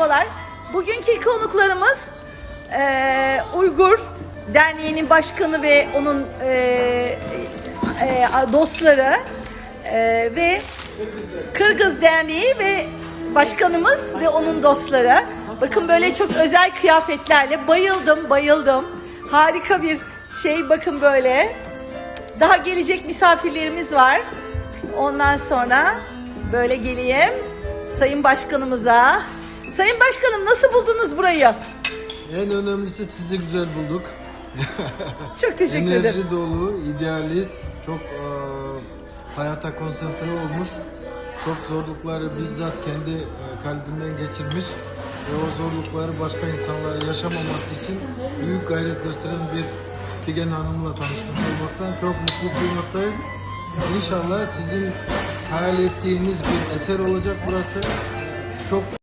merhabalar. Bugünkü konuklarımız eee, Uygur Derneği'nin başkanı ve onun eee, eee, dostları eee, ve Kırgız Derneği ve başkanımız ve onun dostları. Bakın böyle çok özel kıyafetlerle bayıldım, bayıldım. Harika bir şey bakın böyle. Daha gelecek misafirlerimiz var. Ondan sonra böyle geleyim Sayın Başkanımıza. Sayın Başkanım nasıl buldunuz burayı? En önemlisi sizi güzel bulduk. Çok teşekkür ederim. Enerji dolu, idealist, çok e, hayata konsantre olmuş. Çok zorlukları bizzat kendi e, kalbinden geçirmiş ve o zorlukları başka insanlara yaşamaması için büyük gayret gösteren bir Figen Hanım'la tanışmış olmaktan çok mutluluk duymaktayız. İnşallah sizin hayal ettiğiniz bir eser olacak burası. Çok